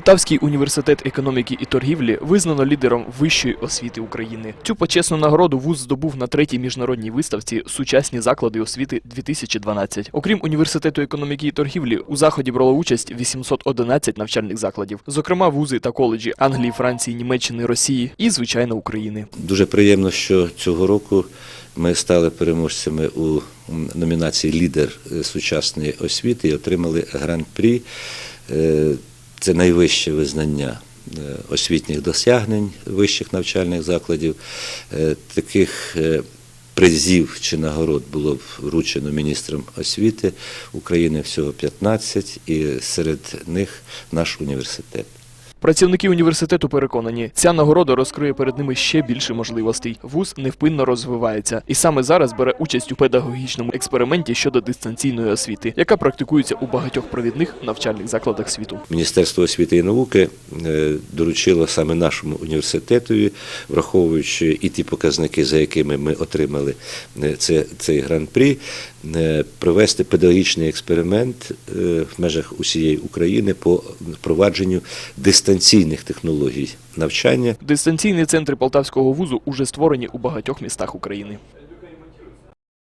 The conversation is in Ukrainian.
Полтавський університет економіки і торгівлі визнано лідером вищої освіти України. Цю почесну нагороду вуз здобув на третій міжнародній виставці Сучасні заклади освіти 2012. Окрім університету економіки і торгівлі, у заході брало участь 811 навчальних закладів, зокрема вузи та коледжі Англії, Франції, Німеччини, Росії і, звичайно, України. Дуже приємно, що цього року ми стали переможцями у номінації Лідер е, сучасної освіти і отримали гран-прі. Це найвище визнання е, освітніх досягнень вищих навчальних закладів. Е, Таких е, призів чи нагород було вручено міністром освіти України всього 15, і серед них наш університет. Працівники університету переконані, ця нагорода розкриє перед ними ще більше можливостей. Вуз невпинно розвивається і саме зараз бере участь у педагогічному експерименті щодо дистанційної освіти, яка практикується у багатьох провідних навчальних закладах світу. Міністерство освіти і науки е, доручило саме нашому університетові, враховуючи і ті показники, за якими ми отримали е, це, цей гран-прі, е, провести педагогічний експеримент в межах усієї України по впровадженню дистанційних технологій навчання. Дистанційні центри Полтавського вузу уже створені у багатьох містах України.